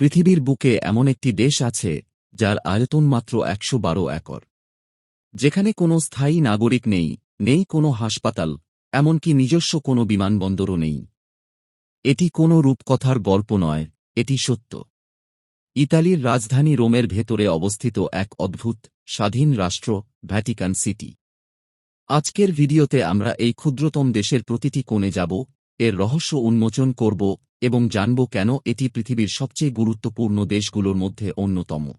পৃথিবীর বুকে এমন একটি দেশ আছে, যার আয়তন মাত্র একশো বারো একর। যেখানে কোনো স্থায়ী নাগরিক নেই নেই কোনো হাসপাতাল, এমনকি নিজস্ব কোনো বিমানবন্দরও নেই। এটি কোনো রূপকথার গল্প নয়, এটি সত্য। ইতালির রাজধানী রোমের ভেতরে অবস্থিত এক অদ্ভুত, স্বাধীন রাষ্ট্র, ভ্যাটিকান সিটি। আজকের ভিডিওতে আমরা এই ক্ষুদ্রতম দেশের প্রতিটি কোণে যাব, এর রহস্য উন্মোচন করব এবং জানব কেন এটি পৃথিবীর সবচেয়ে গুরুত্বপূর্ণ দেশগুলোর মধ্যে অন্যতম।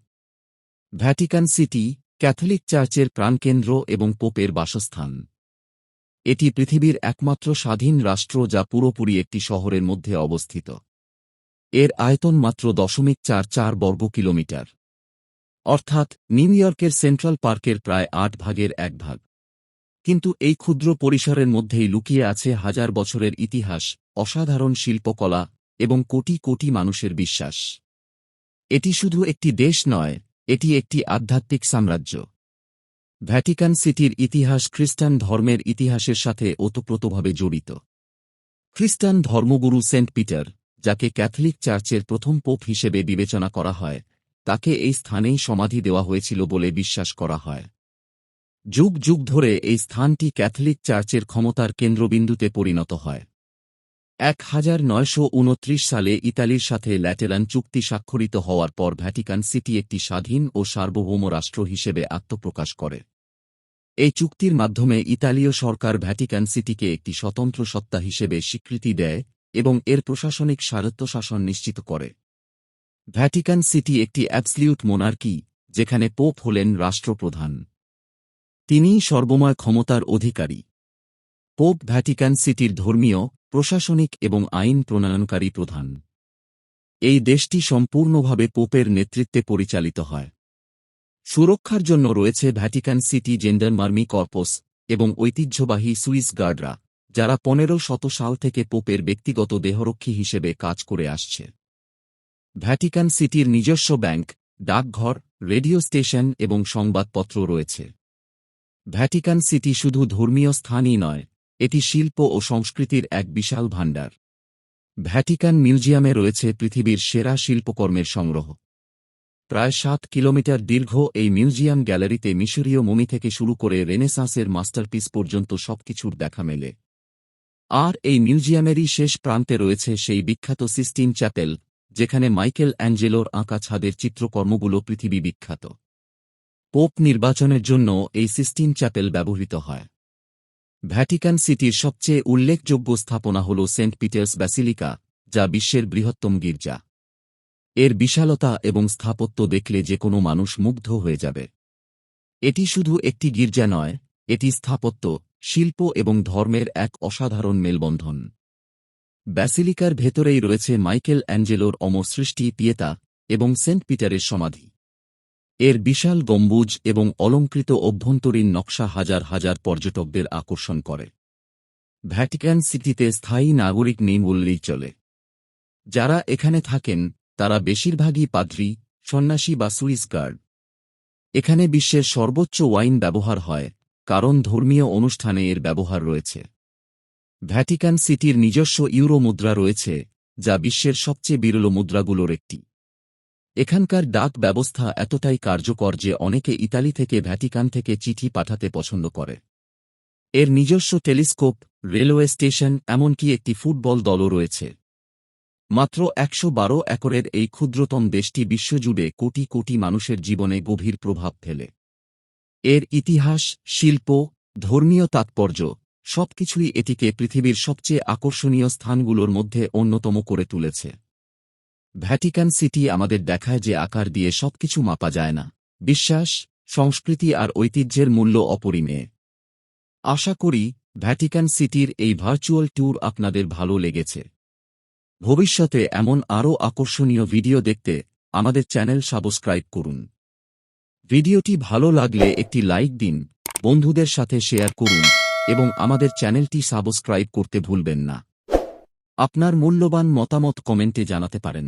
ভ্যাটিকান সিটি, ক্যাথলিক চার্চের প্রাণকেন্দ্র এবং পোপের বাসস্থান। এটি পৃথিবীর একমাত্র স্বাধীন রাষ্ট্র যা পুরোপুরি একটি শহরের মধ্যে অবস্থিত। এর আয়তন মাত্র দশমিক চার চার বর্গ কিলোমিটার। অর্থাৎ নিউ ইয়র্কের সেন্ট্রাল পার্কের প্রায় আট ভাগের এক ভাগ। কিন্তু এই ক্ষুদ্র পরিসরের মধ্যেই লুকিয়ে আছে হাজার বছরের ইতিহাস, অসাধারণ শিল্পকলা এবং কোটি কোটি মানুষের বিশ্বাস। এটি শুধু একটি দেশ নয়, এটি একটি আধ্যাত্মিক সাম্রাজ্য। ভ্যাটিকান সিটির ইতিহাস খ্রিস্টান ধর্মের ইতিহাসের সাথে ওতপ্রোতভাবে জড়িত। খ্রিস্টান ধর্মগুরু সেন্ট পিটার, যাকে ক্যাথলিক চার্চের প্রথম পোপ হিসেবে বিবেচনা করা হয়, তাকে এই স্থানেই সমাধি দেওয়া হয়েছিল বলে বিশ্বাস করা হয়। যুগ যুগ ধরে এই স্থানটি ক্যাথলিক চার্চের ক্ষমতার কেন্দ্রবিন্দুতে পরিণত হয়। এক হাজার নয়শো উনত্রিশ সালে ইতালির সাথে ল্যাটেরান চুক্তি স্বাক্ষরিত হওয়ার পর ভ্যাটিকান সিটি একটি স্বাধীন ও সার্বভৌম রাষ্ট্র হিসেবে আত্মপ্রকাশ করে। এই চুক্তির মাধ্যমে ইতালীয় সরকার ভ্যাটিকান সিটিকে একটি স্বতন্ত্র সত্তা হিসেবে স্বীকৃতি দেয় এবং এর প্রশাসনিক স্বায়ত্তশাসন নিশ্চিত করে। ভ্যাটিকান সিটি একটি অ্যাবসলিউট মোনার্কি, যেখানে পোপ হলেন রাষ্ট্রপ্রধান। তিনিই সর্বময় ক্ষমতার অধিকারী। পোপ ভ্যাটিকান সিটির ধর্মীয়, প্রশাসনিক এবং আইন প্রণয়নকারী প্রধান। এই দেশটি সম্পূর্ণভাবে পোপের নেতৃত্বে পরিচালিত হয়। সুরক্ষার জন্য রয়েছে ভ্যাটিকান সিটি জেন্ডারমার্মি কর্পস এবং ঐতিহ্যবাহী সুইস গার্ডরা, যারা পনেরো শত সাল থেকে পোপের ব্যক্তিগত দেহরক্ষী হিসেবে কাজ করে আসছে। ভ্যাটিকান সিটির নিজস্ব ব্যাংক, ডাকঘর, রেডিও স্টেশন এবং সংবাদপত্র রয়েছে। ভ্যাটিকান সিটি শুধু ধর্মীয় স্থানই নয়, এটি শিল্প ও সংস্কৃতির এক বিশাল ভাণ্ডার। ভ্যাটিকান মিউজিয়ামে রয়েছে পৃথিবীর সেরা শিল্পকর্মের সংগ্রহ। প্রায় সাত কিলোমিটার দীর্ঘ এই মিউজিয়াম গ্যালারিতে মিশরীয় মমি থেকে শুরু করে রেনেসাঁসের মাস্টারপিস পর্যন্ত সবকিছুর দেখা মেলে। আর এই মিউজিয়ামেরই শেষ প্রান্তে রয়েছে সেই বিখ্যাত সিস্টিন চ্যাপেল, যেখানে মাইকেল অ্যাঞ্জেলোর আঁকা ছাদের চিত্রকর্মগুলো পৃথিবী বিখ্যাত। পোপ নির্বাচনের জন্য এই সিস্টিন চ্যাপেল ব্যবহৃত হয়। ভ্যাটিকান সিটির সবচেয়ে উল্লেখযোগ্য স্থাপনা হল সেন্ট পিটার্স ব্যাসিলিকা, যা বিশ্বের বৃহত্তম গির্জা। এর বিশালতা এবং স্থাপত্য দেখলে যে কোনো মানুষ মুগ্ধ হয়ে যাবে। এটি শুধু একটি গির্জা নয়, এটি স্থাপত্য, শিল্প এবং ধর্মের এক অসাধারণ মেলবন্ধন। ব্যাসিলিকার ভেতরেই রয়েছে মাইকেল অ্যাঞ্জেলোর অমর সৃষ্টি পিয়েতা এবং সেন্ট পিটারের সমাধি। এর বিশাল গম্বুজ এবং অলঙ্কৃত অভ্যন্তরীণ নকশা হাজার হাজার পর্যটকদের আকর্ষণ করে। ভ্যাটিকান সিটিতে স্থায়ী নাগরিক নেই বললেই চলে। যারা এখানে থাকেন, তারা বেশিরভাগই পাদ্রী, সন্ন্যাসী বা সুইস গার্ড। এখানে বিশ্বের সর্বোচ্চ ওয়াইন ব্যবহার হয়, কারণ ধর্মীয় অনুষ্ঠানে এর ব্যবহার রয়েছে। ভ্যাটিকান সিটির নিজস্ব ইউরো মুদ্রা রয়েছে, যা বিশ্বের সবচেয়ে বিরল মুদ্রাগুলোর একটি। এখানকার ডাক ব্যবস্থা এতটাই কার্যকর যে অনেকে ইতালি থেকে ভ্যাটিকান থেকে চিঠি পাঠাতে পছন্দ করে। এর নিজস্ব টেলিস্কোপ, রেলওয়ে স্টেশন, এমনকি একটি ফুটবল দলও রয়েছে। মাত্র একশো বারো একরের এই ক্ষুদ্রতম দেশটি বিশ্বজুড়ে কোটি কোটি মানুষের জীবনে গভীর প্রভাব ফেলে। এর ইতিহাস, শিল্প, ধর্মীয় তাৎপর্য সবকিছুই এটিকে পৃথিবীর সবচেয়ে আকর্ষণীয় স্থানগুলোর মধ্যে অন্যতম করে তুলেছে। ভ্যাটিকান সিটি আমাদের দেখায় যে আকার দিয়ে সবকিছু মাপা যায় না। বিশ্বাস, সংস্কৃতি আর ঐতিহ্যের মূল্য অপরিমেয়। আশা করি ভ্যাটিকান সিটির এই ভার্চুয়াল ট্যুর আপনাদের ভালো লেগেছে। ভবিষ্যতে এমন আরও আকর্ষণীয় ভিডিও দেখতে আমাদের চ্যানেল সাবস্ক্রাইব করুন। ভিডিওটি ভালো লাগলে একটি লাইক দিন, বন্ধুদের সাথে শেয়ার করুন এবং আমাদের চ্যানেলটি সাবস্ক্রাইব করতে ভুলবেন না। আপনার মূল্যবান মতামত কমেন্টে জানাতে পারেন।